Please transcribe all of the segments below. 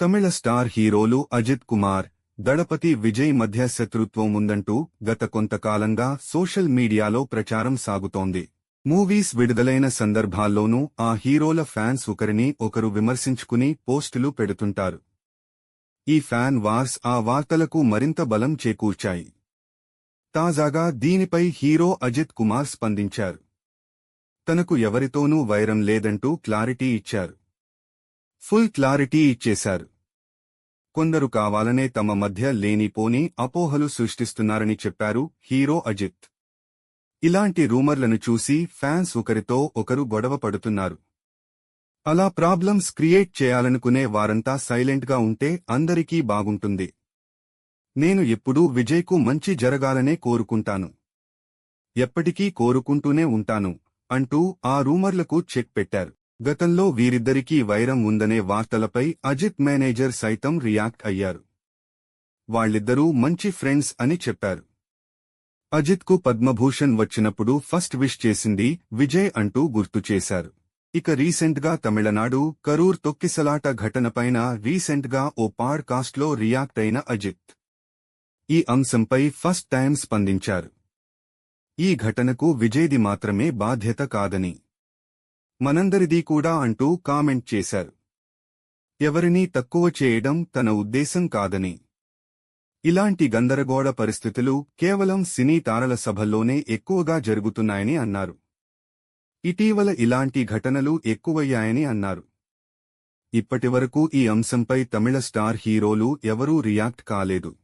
తమిళ star హీరోలు అజిత్ కుమార్ దళపతి విజయ్ మధ్య శత్రుత్వం ఉందంటూ గత కొంతకాలంగా సోషల్ మీడియాలో ప్రచారం సాగుతోంది. మూవీస్ విడుదలైన సందర్భాల్లోనూ ఆ హీరోల ఫ్యాన్స్ ఒకరిని ఒకరు విమర్శించుకుని పోస్టులు పెడుతుంటారు. ఈ ఫ్యాన్ వార్స్ ఆ వార్తలకు మరింత బలం చేకూర్చాయి. తాజాగా దీనిపై హీరో అజిత్ కుమార్ స్పందించారు. తనకు ఎవరితోనూ వైరం లేదంటూ క్లారిటీ ఇచ్చారు. ఫుల్ క్లారిటీ ఇచ్చేశారు. కొందరు కావాలనే తమ మధ్య లేనిపోని అపోహలు సృష్టిస్తున్నారని చెప్పారు హీరో అజిత్. ఇలాంటి రూమర్లను చూసి ఫ్యాన్స్ ఒకరితో ఒకరు గొడవ పడుతున్నారు. అలా ప్రాబ్లమ్స్ క్రియేట్ చేయాలనుకునే వారంతా సైలెంట్గా ఉంటే అందరికీ బాగుంటుంది. నేను ఎప్పుడూ విజయ్కు మంచి జరగాలనే కోరుకుంటాను. ఎప్పటికీ కోరుకుంటూనే ఉంటాను అంటూ ఆ రూమర్లకు చెక్ పెట్టారు. గతంలో వీరిద్దరికీ వైరం ఉందనే వార్తలపై అజిత్ మేనేజర్ సైతం రియాక్ట్ అయ్యారు. వాళ్ళిద్దరూ మంచి ఫ్రెండ్స్ అని చెప్పారు. అజిత్కు పద్మభూషణ్ వచ్చినప్పుడు ఫస్ట్ విష్ చేసింది విజయ్ అంటూ గుర్తు చేశారు. ఇక రీసెంట్గా తమిళనాడు కరూర్ తొక్కిసలాట ఘటనపైన రీసెంట్గా ఓ పాడ్కాస్ట్లో రియాక్ట్ అయిన అజిత్ ఈ అంశంపై ఫస్ట్ టైం స్పందించారు. ఈ ఘటనకు విజయ్ది మాత్రమే బాధ్యత కాదని. మనందరిదీ కూడా అంటూ కామెంట్ చేశారు. ఎవరినీ తక్కువ చేయడం తన ఉద్దేశం కాదని. ఇలాంటి గందరగోళ పరిస్థితులు కేవలం సినీ తారల సభల్లోనే ఎక్కువగా జరుగుతున్నాయని అన్నారు. ఇటీవల ఇలాంటి ఘటనలు ఎక్కువయ్యాయని అన్నారు. ఇప్పటివరకు ఈ అంశంపై తమిళ స్టార్ హీరోలు ఎవరూ రియాక్ట్ కాలేదు.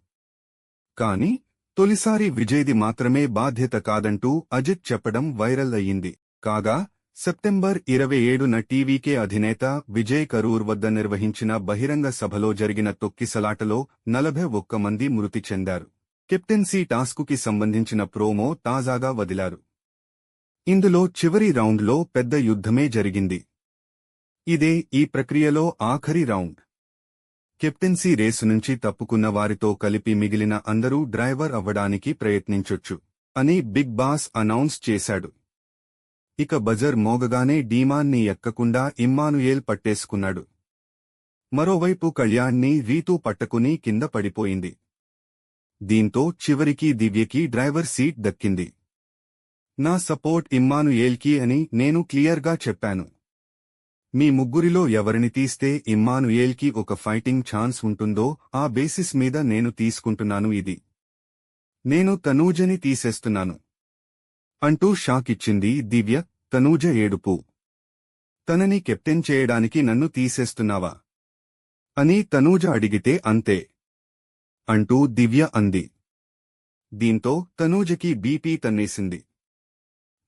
కాని తొలిసారి విజయ్ది మాత్రమే బాధ్యత కాదంటూ అజిత్ చెప్పడం వైరల్ అయ్యింది. కాగా సెప్టెంబర్ ఇరవై ఏడున టీవీకే అధినేత విజయ్ కరూర్ వద్ద నిర్వహించిన బహిరంగ సభలో జరిగిన తొక్కిసలాటలో నలభై ఒక్క మంది మృతి చెందారు. కెప్టెన్సీ టాస్కుకి సంబంధించిన ప్రోమో తాజాగా వదిలారు. ఇందులో చివరి రౌండ్లో పెద్ద యుద్ధమే జరిగింది. ఇదే ఈ ప్రక్రియలో ఆఖరి రౌండ్. కెప్టెన్సీ రేసు నుంచి తప్పుకున్న వారితో కలిపి మిగిలిన అందరూ డ్రైవర్ అవ్వడానికి ప్రయత్నించొచ్చు అని బిగ్ బాస్ అనౌన్స్ చేశాడు. ఇక బజర్ మోగగానే డీమాన్ని ఎక్కకుండా ఇమ్మానుయేల్ పట్టేసుకున్నాడు. మరోవైపు కళ్యాణ్ని రీతూ పట్టకుని కింద పడిపోయింది. దీంతో చివరికి దివ్యకి డ్రైవర్ సీట్ దక్కింది. నా సపోర్ట్ ఇమ్మానుయేల్కి అని నేను క్లియర్గా చెప్పాను. మీ ముగ్గురిలో ఎవరిని తీస్తే ఇమ్మానుయేల్కి ఒక ఫైటింగ్ ఛాన్స్ ఉంటుందో ఆ బేసిస్ మీద నేను తీసుకుంటున్నాను ఇది. నేను తనూజని తీసేస్తున్నాను. అంటూ షాక్ ఇచ్చింది దివ్య తనూజ ఏడుపు. తనని కెప్టెన్ చేయడానికి నన్ను తీసేస్తున్నావా? అని తనూజ అడిగితే అంతే. అంటూ దివ్య అంది. దీంతో తనూజకి బీపీ తన్నేసింది.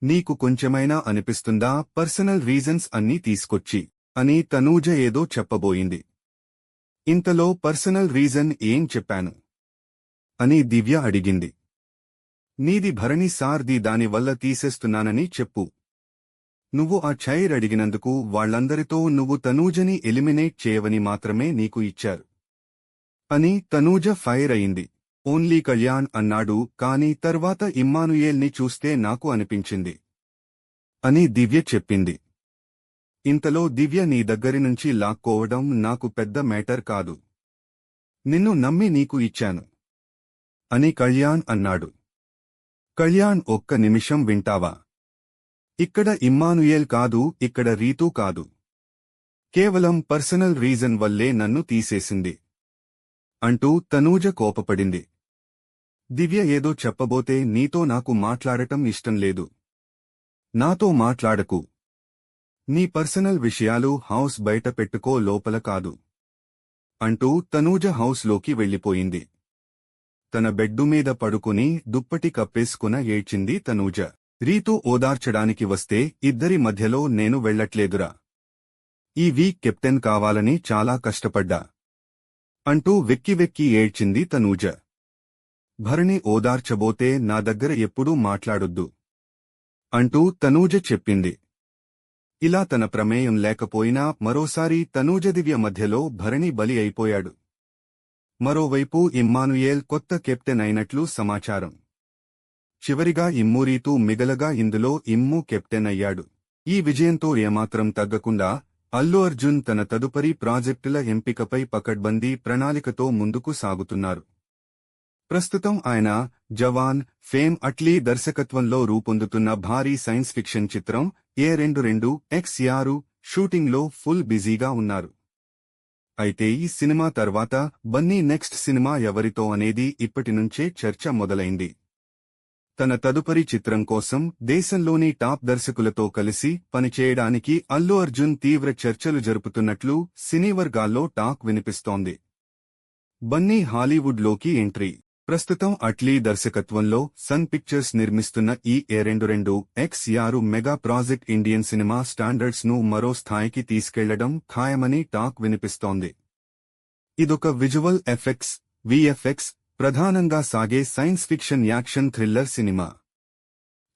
నీకు కొంచెమైనా అనిపిస్తుందా? పర్సనల్ రీజన్స్ అన్నీ తీసుకొచ్చి అని తనూజ ఏదో చెప్పబోయింది. ఇంతలో పర్సనల్ రీజన్ ఏం చెప్పాను? అని దివ్య అడిగింది. నీది భరణి సార్ది దానివల్ల తీసేస్తున్నానని చెప్పు. నువ్వు ఆ చైర్ అడిగినందుకు వాళ్ళందరితో నువ్వు తనూజని ఎలిమినేట్ చేయవని మాత్రమే నీకు ఇచ్చారు. అని తనూజ ఫైర్ అయింది. ఓన్లీ కళ్యాణ్ అన్నాడు కాని తర్వాత ఇమ్మానుయేల్ని చూస్తే నాకు అనిపించింది. అని దివ్య చెప్పింది. ఇంతలో దివ్య నీ దగ్గరి నుంచి లాక్కోవడం నాకు పెద్ద మేటర్ కాదు. నిన్ను నమ్మి నీకు ఇచ్చాను. అని కళ్యాణ్ అన్నాడు. కళ్యాణ్ ఒక్క నిమిషం వింటావా? ఇక్కడ ఇమ్మానుయేల్ కాదు ఇక్కడ రీతూ కాదు. కేవలం పర్సనల్ రీజన్ వల్లే నన్ను తీసేసింది. అంటూ తనూజ కోపపడింది. దివ్య ఏదో చెప్పబోతే నీతో నాకు మాట్లాడటం ఇష్టం లేదు. నాతో మాట్లాడకు. నీ పర్సనల్ విషయాలు హౌస్ బయట పెట్టుకో లోపల కాదు. అంటూ తనూజ హౌస్లోకి వెళ్ళిపోయింది. తన బెడ్డు మీద పడుకుని దుప్పటి కప్పేసుకున ఏడ్చింది తనూజ. రీతు ఓదార్చడానికి వస్తే ఇద్దరి మధ్యలో నేను వెళ్ళట్లేదురా ఈ వీక్ కెప్టెన్ కావాలని చాలా కష్టపడ్డా. అంటూ వెక్కి వెక్కి ఏడ్చింది తనూజ. భరణి ఓదార్చబోతే నా దగ్గర ఎప్పుడూ మాట్లాడొద్దు. అంటూ తనూజ చెప్పింది. ఇలా తన ప్రమేయం లేకపోయినా మరోసారి తనూజ దివ్య మధ్యలో భరణి బలి అయిపోయాడు. మరోవైపు ఇమ్మానుయేల్ కొత్త కెప్టెన్ అయినట్లు సమాచారం. చివరిగా ఇమ్మూరీతూ మిగలగా ఇందులో ఇమ్ము కెప్టెన్ అయ్యాడు. ఈ విజయంతో ఏమాత్రం తగ్గకుండా అల్లు అర్జున్ తన తదుపరి ప్రాజెక్టుల ఎంపికపై పకడ్బందీ ప్రణాళికతో ముందుకు సాగుతున్నారు. ప్రస్తుతం ఆయన జవాన్ ఫేమ్ అట్లీ దర్శకత్వంలో రూపొందుతున్న భారీ సైన్స్ ఫిక్షన్ చిత్రం ఏ రెండు రెండు ఎక్స్ యారు షూటింగ్లో ఫుల్ బిజీగా ఉన్నారు. అయితే ఈ సినిమా తర్వాత బన్నీ నెక్స్ట్ సినిమా ఎవరితో అనేది ఇప్పటినుంచే చర్చ మొదలైంది. తన తదుపరి చిత్రం కోసం దేశంలోని టాప్ దర్శకులతో కలిసి పనిచేయడానికి అల్లు అర్జున్ తీవ్ర చర్చలు జరుపుతున్నట్లు సినీ వర్గాల్లో టాక్ వినిపిస్తోంది. బన్నీ హాలీవుడ్లోకి ఎంట్రీ. ప్రస్తుతం అట్లీ దర్శకత్వంలో సన్ పిక్చర్స్ నిర్మిస్తున్న ఈ ఏ రెండు రెండు ఎక్స్ యారు మెగా ప్రాజెక్ట్ ఇండియన్ సినిమా స్టాండర్డ్స్ను మరో స్థాయికి తీసుకెళ్ళడం ఖాయమని టాక్ వినిపిస్తోంది. ఇదొక విజువల్ ఎఫెక్ట్స్ విఎఫ్ఎక్స్ ప్రధానంగా సాగే science fiction action thriller cinema.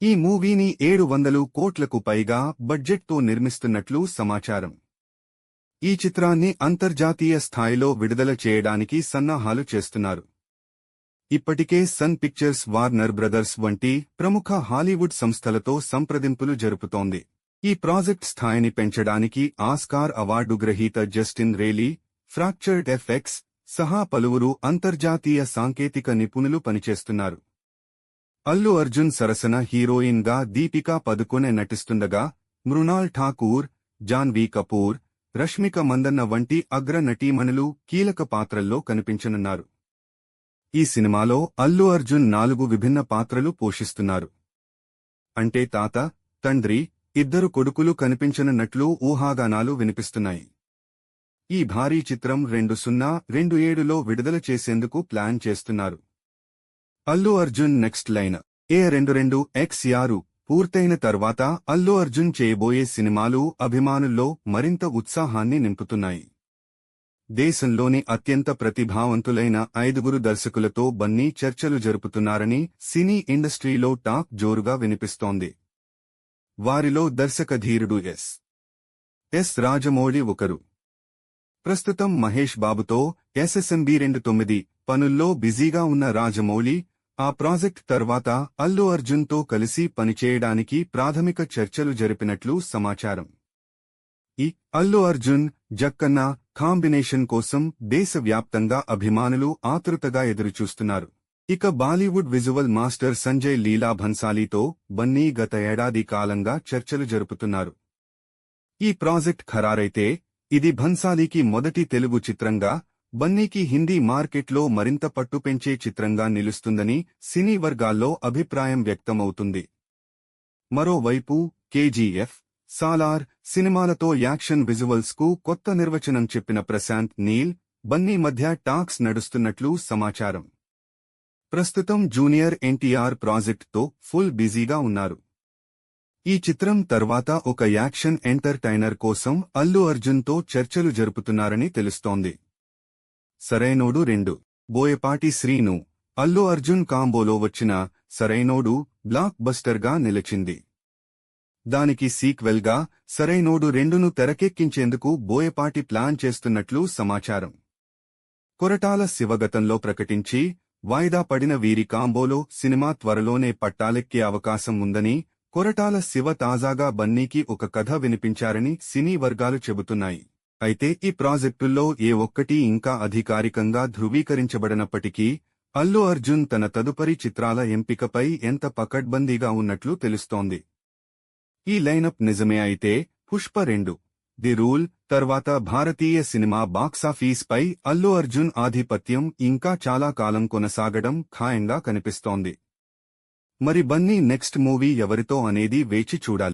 ఈ మూవీని ఏడు వందలు కోట్లకు పైగా బడ్జెట్తో నిర్మిస్తున్నట్లు సమాచారం. ఈ చిత్రాన్ని అంతర్జాతీయ స్థాయిలో విడుదల చేయడానికి సన్నాహాలు చేస్తున్నారు. ఇప్పటికే సన్ పిక్చర్స్ వార్నర్ బ్రదర్స్ వంటి ప్రముఖ హాలీవుడ్ సంస్థలతో సంప్రదింపులు జరుపుతోంది. ఈ ప్రాజెక్ట్ స్థాయిని పెంచడానికి ఆస్కార్ అవార్డు గ్రహీత జస్టిన్ రేలీ ఫ్రాక్చర్డ్ ఎఫ్ఎక్స్ సహా పలువురు అంతర్జాతీయ సాంకేతిక నిపుణులు పనిచేస్తున్నారు. అల్లు అర్జున్ సరసన హీరోయిన్గా దీపికా పదుకొనె నటిస్తుండగా మృణాల్ ఠాకూర్ జాన్వీ కపూర్ రష్మిక మందన్న వంటి అగ్ర నటీమణులు కీలక పాత్రల్లో కనిపించనున్నారు. ఈ సినిమాలో అల్లు అర్జున్ నాలుగు విభిన్న పాత్రలు పోషిస్తున్నారు. అంటే తాత తండ్రి ఇద్దరు కొడుకులు కనిపించనున్నట్లు ఊహాగానాలు వినిపిస్తున్నాయి. ఈ భారీ చిత్రం రెండు సున్నా రెండు ఏడులో విడుదల చేసేందుకు ప్లాన్ చేస్తున్నారు. Allu Arjun next line. A రెండు రెండు ఎక్స్ యారు పూర్తయిన తర్వాత అల్లు అర్జున్ చేయబోయే సినిమాలు అభిమానుల్లో మరింత ఉత్సాహాన్ని నింపుతున్నాయి. దేశంలోని అత్యంత ప్రతిభావంతులైన ఐదుగురు దర్శకులతో బన్నీ చర్చలు జరుపుతున్నారని సినీ ఇండస్ట్రీలో టాక్ జోరుగా వినిపిస్తోంది. వారిలో దర్శకధీరుడు ఎస్. ఎస్ రాజమౌళి ఒకరు. ప్రస్తుతం మహేష్ బాబుతో ఎస్ఎస్ఎంబి రెండు తొమ్మిది పనుల్లో బిజీగా ఉన్న రాజమౌళి ఆ ప్రాజెక్ట్ తర్వాత అల్లు అర్జున్తో కలిసి పనిచేయడానికి ప్రాథమిక చర్చలు జరిపినట్లు సమాచారం. ఈ అల్లు అర్జున్ జక్కన్న కాంబినేషన్ కోసం దేశవ్యాప్తంగా అభిమానులు ఆతృతగా ఎదురుచూస్తున్నారు. ఇక Bollywood visual master Sanjay Leela భన్సాలీతో Bunny గత ఏడాది కాలంగా చర్చలు జరుపుతున్నారు. ఈ ప్రాజెక్ట్ ఖరారైతే ఇది భన్సాలీకి మొదటి తెలుగు చిత్రంగా బన్నీకి హిందీ మార్కెట్లో మరింత పట్టు పెంచే చిత్రంగా నిలుస్తుందని సినీ వర్గాల్లో అభిప్రాయం వ్యక్తమవుతుంది. మరోవైపు కేజీఎఫ్ సాలార్ సినిమాలతో యాక్షన్ విజువల్స్కు కొత్త నిర్వచనం చెప్పిన ప్రశాంత్ నీల్ బన్నీ మధ్య టాక్స్ నడుస్తున్నట్లు సమాచారం. ప్రస్తుతం జూనియర్ ఎన్టీఆర్ ప్రాజెక్ట్తో ఫుల్ బిజీగా ఉన్నారు. ఈ చిత్రం తర్వాత ఒక యాక్షన్ ఎంటర్టైనర్ కోసం అల్లు అర్జున్తో చర్చలు జరుపుతున్నారని తెలుస్తోంది. సరైనోడు రెండు. బోయపాటి శ్రీను. అల్లు అర్జున్ కాంబోలో వచ్చిన సరైనోడు బ్లాక్ బస్టర్గా నిలిచింది. దానికి సీక్వెల్గా సరైనోడు రెండును తెరకెక్కించేందుకు బోయపాటి ప్లాన్ చేస్తున్నట్లు సమాచారం. కొరటాల శివగతంలో ప్రకటించి వాయిదా పడిన వీరి కాంబోలో సినిమా త్వరలోనే పట్టాలెక్కే అవకాశం ఉందని కొరటాల శివ తాజాగా బన్నీకి ఒక కథ వినిపించారని సినీ వర్గాలు చెబుతున్నాయి. అయితే ఈ ప్రాజెక్టుల్లో ఏ ఒక్కటీ ఇంకా అధికారికంగా ధృవీకరించబడనప్పటికీ అల్లు అర్జున్ తన తదుపరి చిత్రాల ఎంపికపై ఎంత పకడ్బందీగా ఉన్నట్లు తెలుస్తోంది. ఈ లైనప్ నిజమే అయితే పుష్ప రెండు. ది రూల్ తర్వాత భారతీయ సినిమా బాక్సాఫీస్పై అల్లు అర్జున్ ఆధిపత్యం ఇంకా చాలా కాలం కొనసాగడం ఖాయంగా కనిపిస్తోంది. మరి బన్నీ నెక్స్ట్ మూవీ ఎవరితో అనేది వేచి చూడాలి.